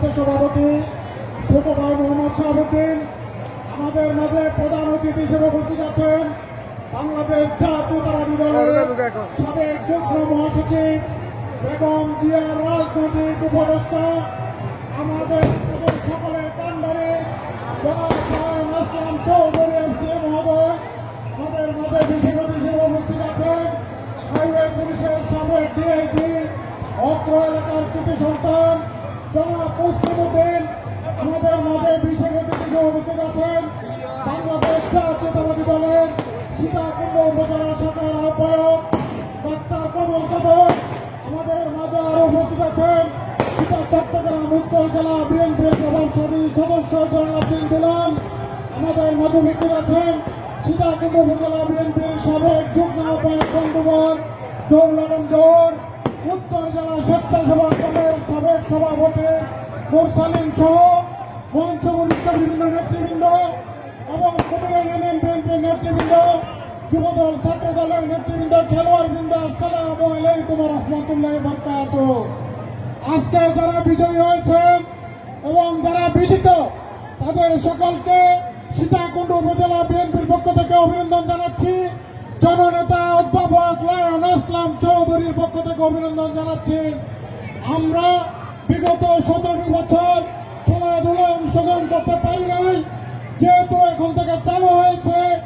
সভাপতি ছোট ভাই মোহাম্মদ শাহাবুদ্দিন আমাদের মাঝে প্রধান অতিথি হিসেবে উপস্থিত আছেন বাংলাদেশ জাতীয়তাবাদী দলের সাবেক যুগ্ম মহাসচিব বেগম জিয়া রাজনৈতিক উপদেষ্টা আমাদের সকলের শাহান আসলাম চৌধুরী এমসি মহোদয় আমাদের মাঝে বিশেষ অতিথি হিসেবে উপস্থিত আছেন হাইওয়ে পুলিশের সাবেক ডিআইজি অত্র এলাকার কৃতি সন্তান আমাদের মাঝে আরও উপস্থিত আছেন সীতা চট্টগ্রাম উত্তর জেলা বিএনপির প্রভাবশালী সদস্য জনাবদিন দিলাম আমাদের মাঝে উপস্থিত আছেন সীতাকুণ্ড উপজেলা বিএনপির সাবেক যুগ্ম আহ্বায়ক বন্ধুবর জৌল আলম জোহর উত্তর জেলা স্বেচ্ছাসেবক দলের সাবেক সভাপতি মোরসালিম সহ মঞ্চ বরিষ্ঠ বিভিন্ন নেতৃবৃন্দ এবং কুমিল্লা ইউনিয়ন বিএনপির নেতৃবৃন্দ যুবদল ছাত্র দলের নেতৃবৃন্দ খেলোয়াড় বৃন্দ আসসালামু আলাইকুম রহমতুল্লাহ বরকাত আজকে যারা বিজয়ী হয়েছেন এবং যারা বিজিত, তাদের সকলকে সীতাকুণ্ড উপজেলা বিএনপির পক্ষ থেকে অভিনন্দন জানাচ্ছি। জননেতা অধ্যাপক লায়ন আসলাম চৌধুরীর পক্ষ থেকে অভিনন্দন জানাচ্ছি। আমরা বিগত সতেরো বছর খেলাধুলায় অংশগ্রহণ করতে পারি নাই।